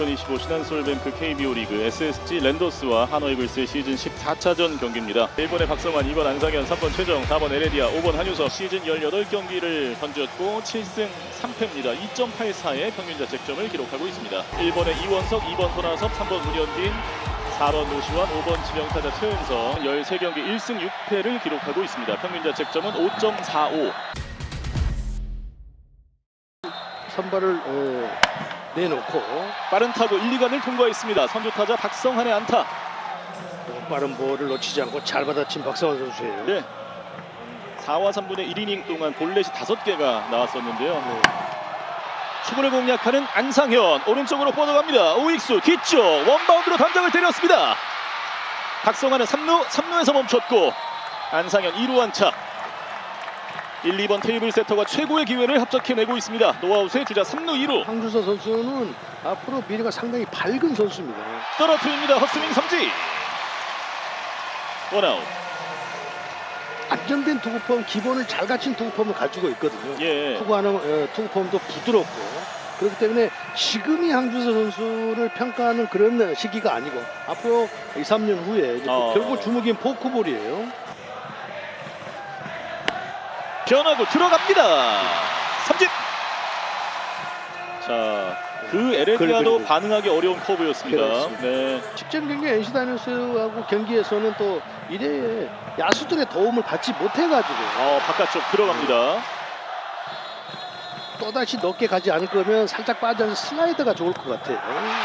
2025 신한솔뱅크 KBO 리그 SSG 랜더스와 한화이글스의 시즌 14차전 경기입니다. 1번의 박성환, 2번 안상현, 3번 최정, 4번 에레디아, 5번 한유석 시즌 18경기를 던졌고 7승 3패입니다. 2.84의 평균 자책점을 기록하고 있습니다. 1번의 이원석, 2번 손아섭, 3번 문현빈, 4번 노시환, 5번 지명타자 최은성 13경기 1승 6패를 기록하고 있습니다. 평균 자책점은 5.45. 선발을 어, 내놓고 빠른 타구 1, 2간을 통과했습니다. 선두 타자 박성환의 안타. 어, 빠른 볼을 놓치지 않고 잘 받아친 박성환 선수예요. 네. 4와 3분의 1이닝 동안 볼넷이 5개가 나왔었는데요. 네. 수구를 공략하는 안상현 오른쪽으로 뻗어갑니다. 오익수 뒤쪽 원바운드로 담장을 때렸습니다. 박성환은 3루, 3루에서 멈췄고 안상현 2루 안차 1, 2번 테이블 세터가 최고의 기회를 합작해내고 있습니다. 노아웃의 주자 3루 2루 황주서 선수는 앞으로 미래가 상당히 밝은 선수입니다. 떨어뜨립니다. 헛스윙 삼진 원아웃 안정된 투구폼, 기본을 잘 갖춘 투구폼을 가지고 있거든요. 예. 투구하는 어, 투구폼도 부드럽고 그렇기 때문에 지금이 황주서 선수를 평가하는 그런 시기가 아니고 앞으로 2, 3년 후에 어. 결국 주목인 포크볼이에요. 변하고 들어갑니다. 삼진. 자, 그 에레디아도 반응하기 어려운 커브였습니다. 그렇습니다. 네. 직전 경기 NC 다이노스하고 경기에서는 또 이래 야수들의 도움을 받지 못해가지고 어, 바깥쪽 들어갑니다. 또다시 넓게 가지 않을 거면 살짝 빠져서 슬라이드가 좋을 것 같아요.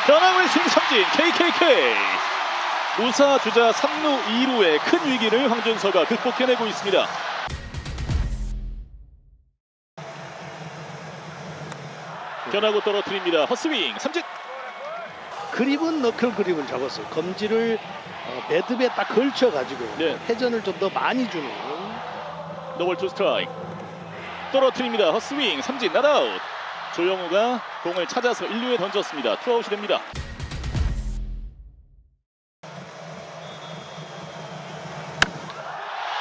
변화구의 스윙 삼진 KKK. 무사 주자 3루 2루의 큰 위기를 황준서가 극복해내고 있습니다. 변화구 떨어뜨립니다. 헛스윙 삼진. 그립은 너클 그립을 잡았어요. 검지를 어, 매듭에 딱 걸쳐 가지고 네. 회전을 좀 더 많이 주는 노볼 투 스트라이크 떨어뜨립니다 헛스윙 삼진 나다웃 조영우가 공을 찾아서 1루에 던졌습니다 투아웃이 됩니다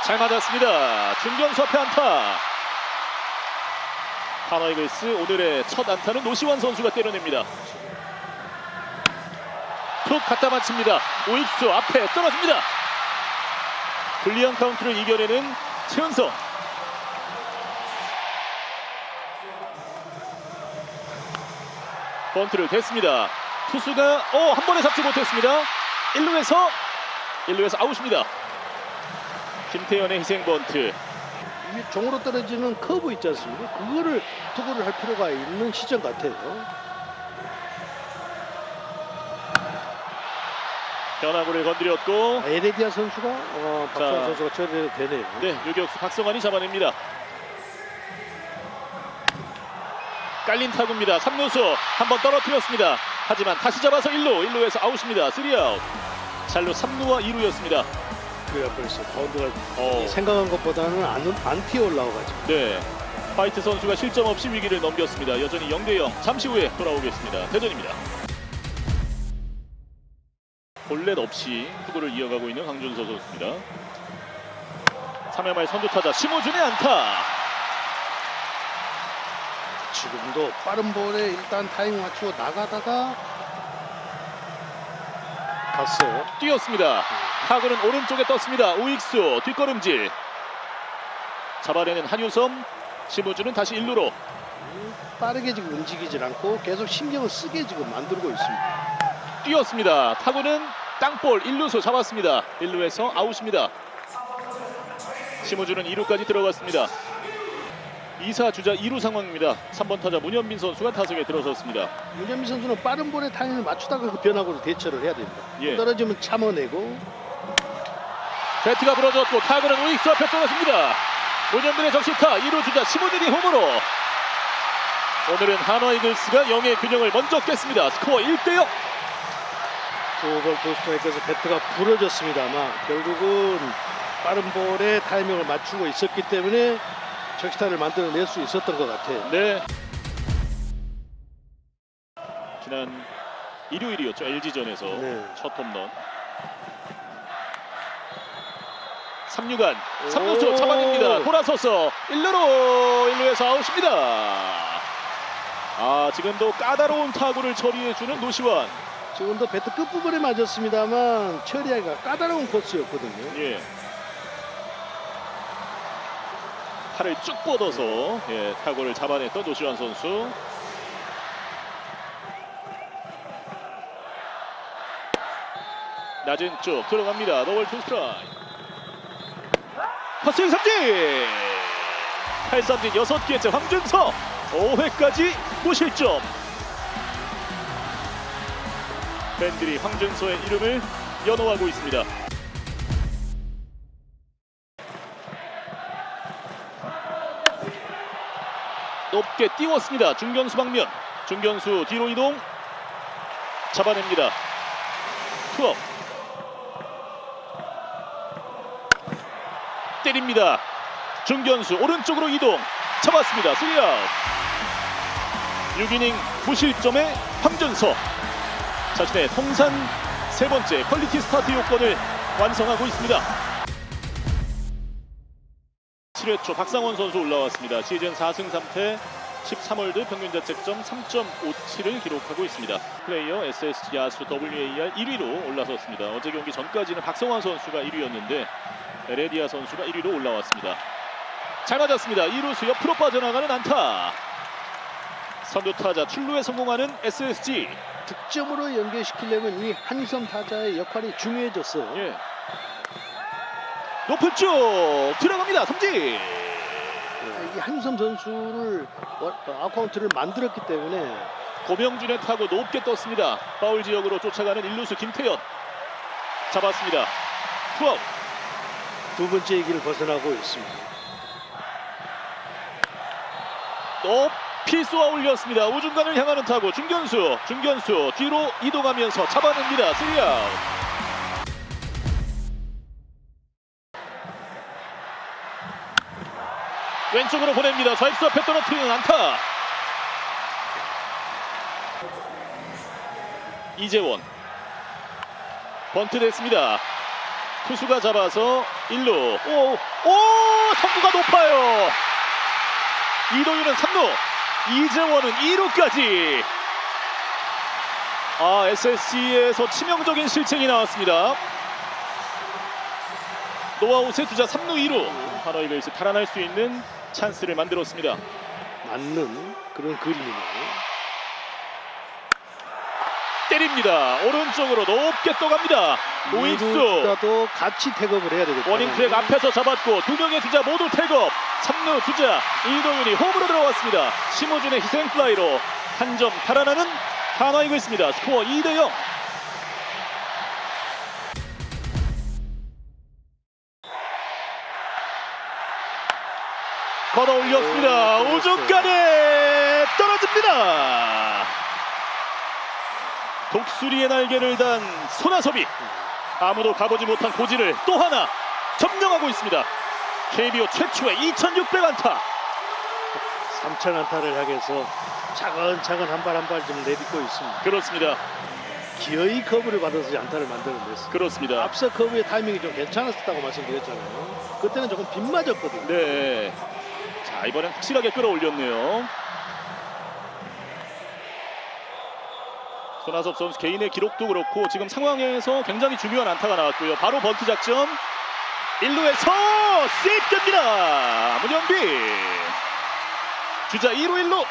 잘 맞았습니다 중견수 앞에 안타 하나이글스 오늘의 첫 안타는 노시환 선수가 때려냅니다. 툭 갖다 맞춥니다. 오익수 앞에 떨어집니다. 불리한 카운트를 이겨내는 최은성. 번트를 댔습니다. 투수가 어, 한 번에 잡지 못했습니다. 1루에서 1루에서 아웃입니다. 김태현의 희생 번트. 이 종으로 떨어지는 커브 있지 않습니까? 그거를 투구를 할 필요가 있는 시점 같아요. 변화구를 건드렸고 에레디아 선수가 어, 박성환 자. 선수가 처리해도 되네요. 네 유격수 박성환이 잡아냅니다 깔린 타구입니다 3루수 한 번 떨어뜨렸습니다 하지만 다시 잡아서 1루 1루에서 아웃입니다 3아웃 잘로 3루와 2루였습니다 그래 벌써 바운드가 어. 생각한 것보다는 안, 안 튀어 올라와가지고 네. 화이트 선수가 실점 없이 위기를 넘겼습니다. 여전히 0대0. 잠시 후에 돌아오겠습니다. 대전입니다. 볼넷 없이 투구를 이어가고 있는 강준서 선수입니다. 3회 말 선두타자 심호준의 안타. 지금도 빠른 볼에 일단 타이밍 맞추고 나가다가 갔어요. 뛰었습니다. 타구는 오른쪽에 떴습니다. 우익수 뒷걸음질. 잡아내는 한유섬. 심호준은 다시 1루로. 빠르게 지금 움직이질 않고 계속 신경을 쓰게 지금 만들고 있습니다. 뛰었습니다. 타구는 땅볼 1루수 잡았습니다. 1루에서 아웃입니다. 심우주는 2루까지 들어갔습니다. 2사 주자 2루 상황입니다. 3번 타자 문현빈 선수가 타석에 들어섰습니다. 윤현미 선수는 빠른 볼에 타이밍을 맞추다가 그 변화구로 대처를 해야 됩니다. 예. 떨어지면 참아내고 배트가 부러졌고 타구는 우익수 앞에 떨어집니다. 문현빈의 적시타 2루 주자 심우준이 홈으로 오늘은 한화 이글스가 0의 균형을 먼저 깼습니다. 스코어 1대0. 두볼 투스트라이크에서 배트가 부러졌습니다만 결국은 빠른 볼에 타이밍을 맞추고 있었기 때문에 적시타를 만들어낼 수 있었던 것 같아요. 네. 지난 일요일이었죠 LG전에서 네. 첫 홈런. 3루간 3루수 오. 잡아냅니다. 돌아서서 1루로 1루에서 아웃입니다. 아 지금도 까다로운 타구를 처리해주는 노시환. 지금도 배트 끝부분에 맞았습니다만 처리하기가 까다로운 코스였거든요. 예. 팔을 쭉 뻗어서 예, 타구를 잡아냈던 노시환 선수. 낮은 쪽 들어갑니다. 노월 투 스트라이크. 파스윙 삼진! 8삼진 6개째 황준서 5회까지 무실점. 팬들이 황준서의 이름을 연호하고 있습니다. 높게 띄웠습니다. 중견수 방면. 중견수 뒤로 이동. 잡아냅니다. 투업. 때립니다. 중견수 오른쪽으로 이동. 잡았습니다. 스리아웃. 6이닝 9실점의 황준서. 자신의 통산 세 번째 퀄리티 스타트 요건을 완성하고 있습니다. 7회 초 박상원 선수 올라왔습니다. 시즌 4승 3패 13홀드 평균 자책점 3.57을 기록하고 있습니다. 플레이어 SSG 야수 WAR 1위로 올라섰습니다. 어제 경기 전까지는 박성환 선수가 1위였는데 레디아 선수가 1위로 올라왔습니다. 잘 맞았습니다. 2루수 옆으로 빠져나가는 안타. 선두 타자 출루에 성공하는 SSG. 득점으로 연결시키려면 이 한희선 타자의 역할이 중요해졌어요. 예. 높은 쪽 들어갑니다. 삼진. 이 한희선 선수를 어, 아카운트를 만들었기 때문에 고명준의 타구 높게 떴습니다. 파울 지역으로 쫓아가는 일루수 김태현 잡았습니다. 투아웃 두 번째 위기를 벗어나고 있습니다. 높이 쏘아 올렸습니다. 우중간을 향하는 타구 중견수 중견수 뒤로 이동하면서 잡아냅니다. 스리아웃 왼쪽으로 보냅니다. 좌익수 앞에 떨어뜨리는 안타. 이재원 번트 됐습니다. 투수가 잡아서 1루. 오, 오, 선구가 높아요. 이동윤은 3루, 이재원은 2루까지. 아, SSG에서 치명적인 실책이 나왔습니다. 노아웃의 주자 3루 2루. 하나이글스 달아날 수 있는 찬스를 만들었습니다. 맞는 그런 그림이네요. 때립니다. 오른쪽으로 높게 떠갑니다. 우익수. 이루다도 같이 태업을 해야 되겠다. 워닝트랙 앞에서 잡았고 두 명의 주자 모두 태업 3루 주자 이동윤이 홈으로 들어왔습니다 심호준의 희생플라이로 한 점 달아나는 한화이글스입니다 스코어 2대0 걷어 올렸습니다 오, 우중간에 떨어집니다 독수리의 날개를 단 손아섭이 아무도 가보지 못한 고지를 또 하나 점령하고 있습니다. KBO 최초의 2,600 안타. 3천 안타를 향해서 차근차근 한 발 한 발 좀 내딛고 있습니다. 그렇습니다. 기어이 커브를 받아서 이 안타를 만들어냈습니다. 그렇습니다. 앞서 커브의 타이밍이 좀 괜찮았다고 말씀드렸잖아요. 그때는 조금 빗맞았거든요. 네. 자 이번엔 확실하게 끌어올렸네요. 손아섭 선수 개인의 기록도 그렇고 지금 상황에서 굉장히 중요한 안타가 나왔고요. 바로 번트 작전 1루에서 씩 뜹니다. 문현비 주자 2루 1루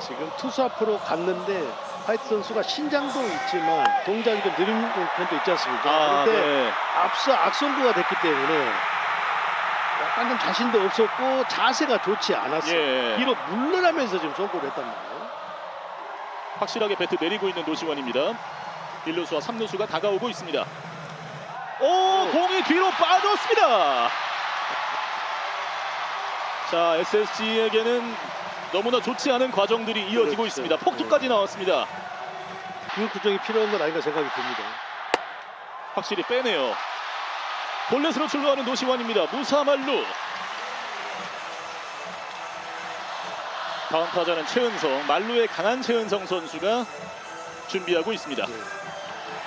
지금 투수 앞으로 갔는데 화이트 선수가 신장도 있지만 동작이 좀 느린 편도 있지 않습니까? 아, 그런데 네. 앞서 악성구가 됐기 때문에 약간 좀 자신도 없었고 자세가 좋지 않았어요. 예. 뒤로 물러나면서 지금 송구를 했단 말이에요. 확실하게 배트 내리고 있는 노시원입니다. 1루수와 3루수가 다가오고 있습니다. 오, 공이 뒤로 빠졌습니다. 자, SSG에게는 너무나 좋지 않은 과정들이 이어지고 그렇죠. 있습니다. 폭투까지 나왔습니다. 그 구정이 필요한 건 아닌가 생각이 듭니다. 확실히 빼네요. 볼넷으로 출루하는 노시원입니다. 무사말루. 타자는 최은성, 말루의 강한 최은성 선수가 준비하고 있습니다.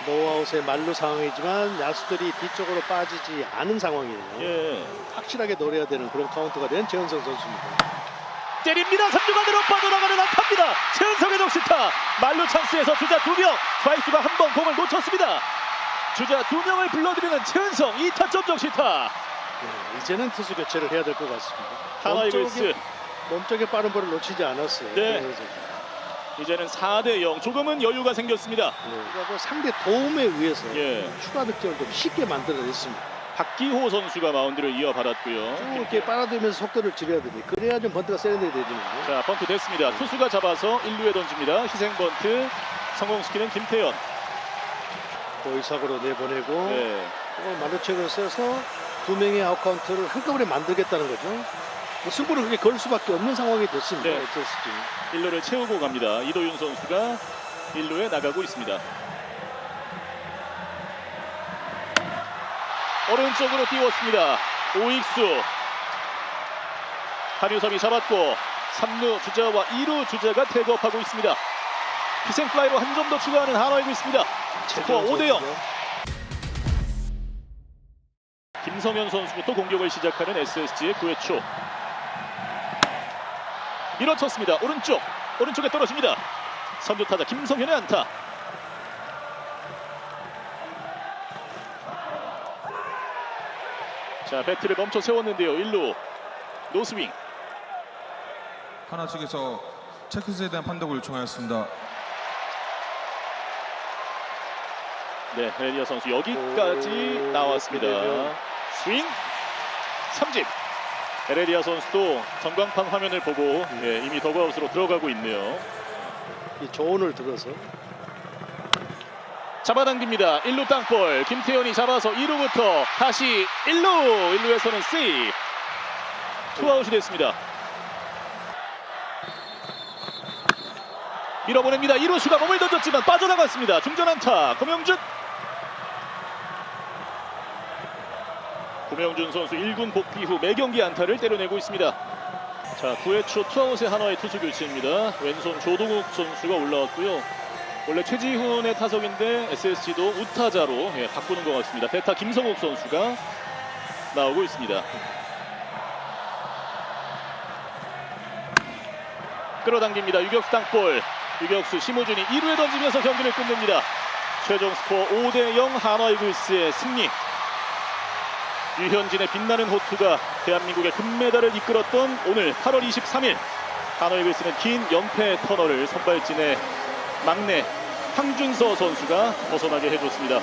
노아웃의 말로 상황이지만 야수들이 뒤쪽으로 빠지지 않은 상황이에요. 예. 확실하게 노려야 되는 그런 카운트가 된 최은성 선수입니다. 때립니다. 3루간으로 빠져나가는 안타입니다. 최은성의 적시타. 말루 찬스에서 주자 2명. 좌익수가 한 번 공을 놓쳤습니다. 주자 2명을 불러들이는 최은성 2타점 적시타. 네, 이제는 투수 교체를 해야 될 것 같습니다. 하나 이글스 몸쪽에, 빠른 볼을 놓치지 않았어요. 네. 그래서, 이제는 4대 0. 조금은 여유가 생겼습니다. 네. 그리고 상대 도움에 의해서 예. 추가 득점을 좀 쉽게 만들어냈습니다. 박기호 선수가 마운드를 이어받았고요. 쭉 이렇게 빨아들면서 속도를 줄여야 됩니다. 그래야 좀 번트가 세련되게 되지만 자 번트 됐습니다. 투수가 잡아서 1루에 던집니다. 희생 번트 성공시키는 김태현. 보이사고로 내보내고 네. 그걸 만루책을 써서 두 명의 아웃카운트를 한꺼번에 만들겠다는 거죠. 뭐 승부를 그렇게 걸 수밖에 없는 상황이 됐습니다. 네. SSG. 1루를 채우고 갑니다. 이도윤 선수가 1루에 나가고 있습니다. 오른쪽으로 띄웠습니다. 오익수. 한유섬이 잡았고 3루 주자와 2루 주자가 태그업하고 있습니다. 희생 플라이로 한 점 더 추가하는 한화이고 있습니다. 스코어 5대 0. 김성현 선수부터 공격을 시작하는 SSG의 9회 초. 밀어쳤습니다. 오른쪽. 오른쪽에 떨어집니다. 선두 타자 김성현의 안타. 자, 배트를 멈춰 세웠는데요. 1루. 노스윙. 하나 측에서 체크스에 대한 판독을 요청하였습니다. 네, 헤리아 선수 여기까지 오, 나왔습니다. 그러면. 스윙. 삼진. 에레디아 선수도 전광판 화면을 보고 예, 이미 더그아웃으로 들어가고 있네요. 이 조언을 들어서 잡아당깁니다. 1루 땅볼. 김태현이 잡아서 2루부터 다시 1루. 1루에서는 세이브. 투아웃이 됐습니다. 밀어보냅니다. 2루수가 몸을 던졌지만 빠져나갔습니다. 중전 안타. 고명준. 고명준 선수 1군 복귀 후 매경기 안타를 때려내고 있습니다. 자, 9회 초 투아웃의 한화의 투수 교체입니다. 왼손 조동욱 선수가 올라왔고요. 원래 최지훈의 타석인데 SSG도 우타자로 예, 바꾸는 것 같습니다. 베타 김성욱 선수가 나오고 있습니다. 끌어당깁니다. 유격수 땅볼. 유격수 심호준이 2루에 던지면서 경기를 끝냅니다. 최종 스코어 5대0 한화 이글스의 승리. 유현진의 빛나는 호투가 대한민국의 금메달을 이끌었던 오늘 8월 23일 한화 이글스는 긴 연패 터널을 선발진의 막내 황준서 선수가 벗어나게 해줬습니다.